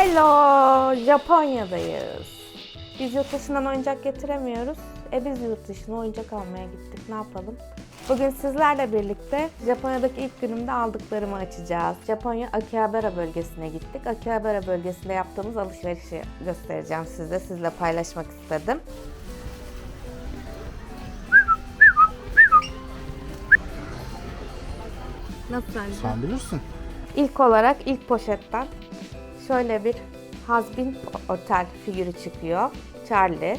Hello! Japonya'dayız. Biz yurt dışından oyuncak getiremiyoruz. E biz yurt dışına oyuncak almaya gittik. Ne yapalım? Bugün sizlerle birlikte Japonya'daki ilk günümde aldıklarımı açacağız. Japonya Akihabara bölgesine gittik. Akihabara bölgesinde yaptığımız alışverişi göstereceğim size. Sizle paylaşmak istedim. Nasıl sence? Sen bilirsin. İlk olarak ilk poşetten şöyle bir Hazbin Otel figürü çıkıyor. Charlie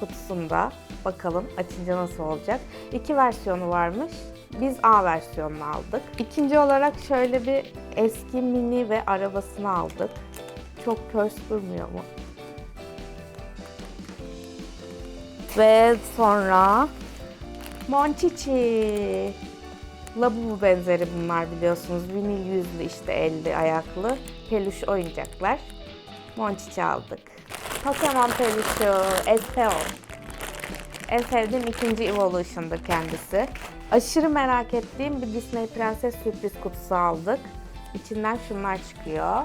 kutusunda. Bakalım açınca nasıl olacak. İki versiyonu varmış. Biz A versiyonunu aldık. İkinci olarak şöyle bir eski mini ve arabasını aldık. Çok pörs durmuyor mu? Ve sonra Monchichi. Labubu benzeri bunlar biliyorsunuz. Vinil yüzlü işte elli ayaklı peluş oyuncaklar. Monçiçi aldık. Pokemon peluşu Espeon. En sevdiğim ikinci Evolution'dır kendisi. Aşırı merak ettiğim bir Disney Prenses sürpriz kutusu aldık. İçinden şunlar çıkıyor.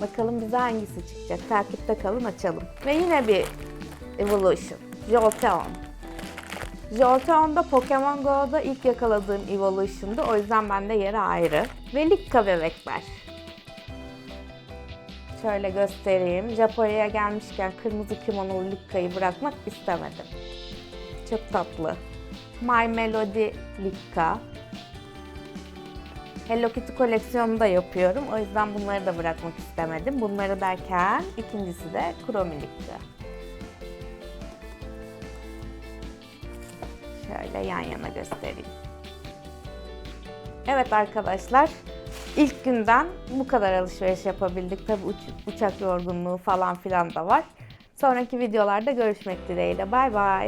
Bakalım bize hangisi çıkacak. Takipte kalın açalım. Ve yine bir Evolution. Jolteon. Jolteon'da Pokemon Go'da ilk yakaladığım Evolution'du. O yüzden bende yeri ayrı. Ve Likka bebekler. Şöyle göstereyim. Japonya'ya gelmişken kırmızı kimonolu Likka'yı bırakmak istemedim. Çok tatlı. My Melody Likka. Hello Kitty koleksiyonu da yapıyorum. O yüzden bunları da bırakmak istemedim. Bunları derken ikincisi de Chromie Likka. Şöyle yan yana göstereyim. Evet arkadaşlar, ilk günden bu kadar alışveriş yapabildik. Tabi uçak yorgunluğu falan filan da var. Sonraki videolarda görüşmek dileğiyle. Bay bay.